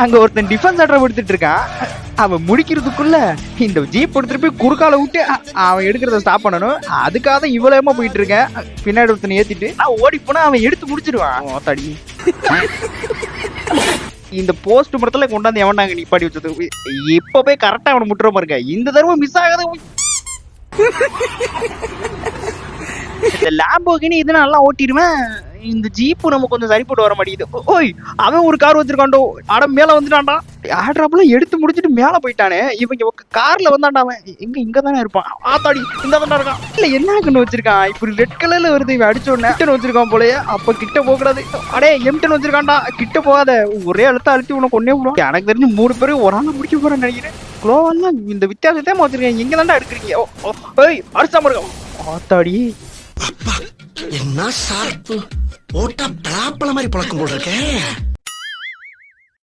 அங்க ஒருத்தன் defence order எடுத்துட்டு இருக்கான். அவன் முடிக்கிறதுக்குள்ள இந்த ஜீப் எடுத்துட்டு போய் குறுக்கால விட்டு அவன் எடுக்கிறத ஸ்டாப் பண்ணணும். அதுக்காக தான் இவ்வளவுமா போயிட்டு இருக்கேன் பின்னாடி ஒருத்தனை ஏத்திட்டு. நான் ஓடி போனா அவன் எடுத்து முடிச்சிடுவான் தடி. இந்த போஸ்ட் மரத்துல கொண்டாந்து எவன்டாங்க நிப்பாடி வச்சது? இப்ப போய் கரெக்டா அவனை முட்டுற பாருங்க. இந்த தடவை மிஸ் ஆகாத இந்த லாம்போகினி இது நல்லா ஓட்டிடுவேன். இந்த ஜீப்பு நம்ம கொஞ்சம் சரிப்பட்டு வர மாட்டேங்குது. ஓய் அவன் ஒரு கார் வச்சிருக்காண்டோ அட மேல வந்துட்டான்டா. ஆட்ராப்ல எடுத்து முடிச்சிட்டு மேல போயிட்டானே. இவங்க கார்ல வந்தாண்டா அவன். எங்க இங்க தானே இருப்பான். ஆத்தாடி இந்த தானே இருக்கான். இல்ல என்ன கண்ணு வச்சிருக்கான்? இப்படி ரெட் கலர்ல வருது. இவன் அடிச்ச உடனே வச்சிருக்கான் போலயே. அப்ப கிட்ட போக கூடாது. அடே எம்டன் வச்சிருக்கான்டா. கிட்ட போகாத. ஒரே அழுத்த அழுத்தி உனக்கு ஒன்னே விடும் எனக்கு தெரிஞ்சு மூணு பேரும் ஒரு ஆள் முடிக்க போறேன்னு நினைக்கிறேன். குளோவெல்லாம் இந்த வித்தியாசத்தை மாத்திருக்கேன் எங்க தாண்டா எடுக்கிறீங்க. ஓ, ஓ, ஏய் அடிச்சாம ஆத்தாடி. என்ன சார்பு ஓட்டா பலாப்பழ மாதிரி பழக்கம் போல் இருக்கேன்